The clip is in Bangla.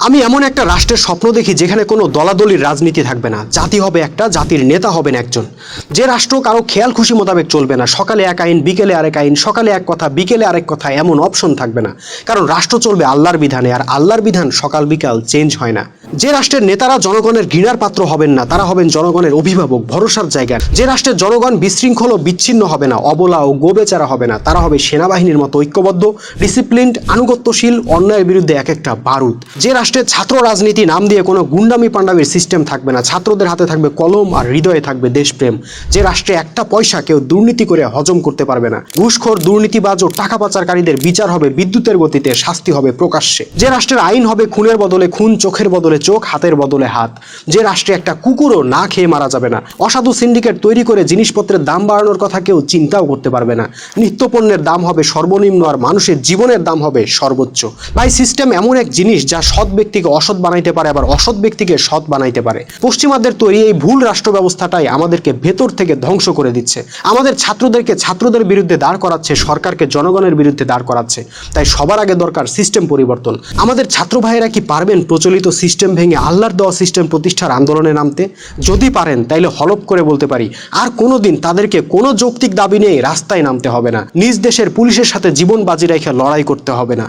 আমি এমন একটা রাষ্ট্রের স্বপ্ন দেখি যেখানে কোনো দলাদলির রাজনীতি থাকবে না। জাতি হবে একটা, জাতির নেতা হবেন একজন। যে রাষ্ট্র কারও খেয়াল খুশি মোতাবেক চলবে না। সকালে এক আইন, বিকেলে আরেক আইন, সকালে এক কথা, বিকেলে আরেক কথা এমন অপশন থাকবে না। কারণ রাষ্ট্র চলবে আল্লাহর বিধানে, আর আল্লাহর বিধান সকাল বিকাল চেঞ্জ হয় না। যে রাষ্ট্রের নেতারা জনগণের ঘৃণার পাত্র হবেন না, তারা হবেন জনগণের অভিভাবক, ভরসার জায়গার যে রাষ্ট্রের জনগণ বিশৃঙ্খল ও বিচ্ছিন্ন হবে না, অবলা ও গোবেচারা হবে না, তারা হবে সেনাবাহিনীর মতো ঐক্যবদ্ধ ডিসিপ্লিনড আনুগত্যশীল, অন্যায়ের বিরুদ্ধে এক একটা বারুদ। যে রাষ্ট্রের ছাত্র রাজনীতি নাম দিয়ে কোনো গুন্ডামি পান্ডামির সিস্টেম থাকবে না, ছাত্রদের হাতে থাকবে কলম আর হৃদয়ে থাকবে দেশপ্রেম। যে রাষ্ট্রে একটা পয়সা কেউ দুর্নীতি করে হজম করতে পারবে না, ঘুষখোর, দুর্নীতিবাজ ও টাকা পাচারকারীদের বিচার হবে বিদ্যুতের গতিতে, শাস্তি হবে প্রকাশ্যে। যে রাষ্ট্রের আইন হবে খুনের বদলে, খুন চোখের বদলে চোখ, হাতের বদলে হাত। যে রাষ্ট্রে একটা কুকুরও না খেয়ে মারা যাবে না। অসাধু সিন্ডিকেট তৈরি করে জিনিসপত্রের দাম বাড়ানোর কথা কেউ চিন্তাও করতে পারবে না। নিত্যপণ্যের দাম হবে সর্বনিম্ন আর মানুষের জীবনের দাম হবে সর্বোচ্চ। ভাই সিস্টেম এমন এক জিনিস যা সৎ ব্যক্তিকে অসৎ বানাইতে পারে, আবার অসৎ ব্যক্তিকে সৎ বানাইতে পারে। পশ্চিমাদের তৈরি এই ভুল রাষ্ট্র ব্যবস্থাটাই আমাদেরকে ভেতর থেকে ধ্বংস করে দিচ্ছে। আমাদের ছাত্রদেরকে ছাত্রদের বিরুদ্ধে দাঁড় করাচ্ছে, সরকারকে জনগণের বিরুদ্ধে দাঁড় করাচ্ছে। তাই সবার আগে দরকার সিস্টেম পরিবর্তন। আমাদের ছাত্র ভাইয়েরা কি পারবেন প্রচলিত সিস্টেম ভেঙে আল্লাহর দেওয়া সিস্টেম প্রতিষ্ঠার আন্দোলনে নামতে যদি পারেন, তাইলে হলপ করে বলতে পারি, আর কোনো দিন তাদেরকে কোনো যৌক্তিক দাবি নিয়ে রাস্তায় নামতে হবে না। নিজ দেশের পুলিশের সাথে জীবন বাজি রেখে লড়াই করতে হবে না।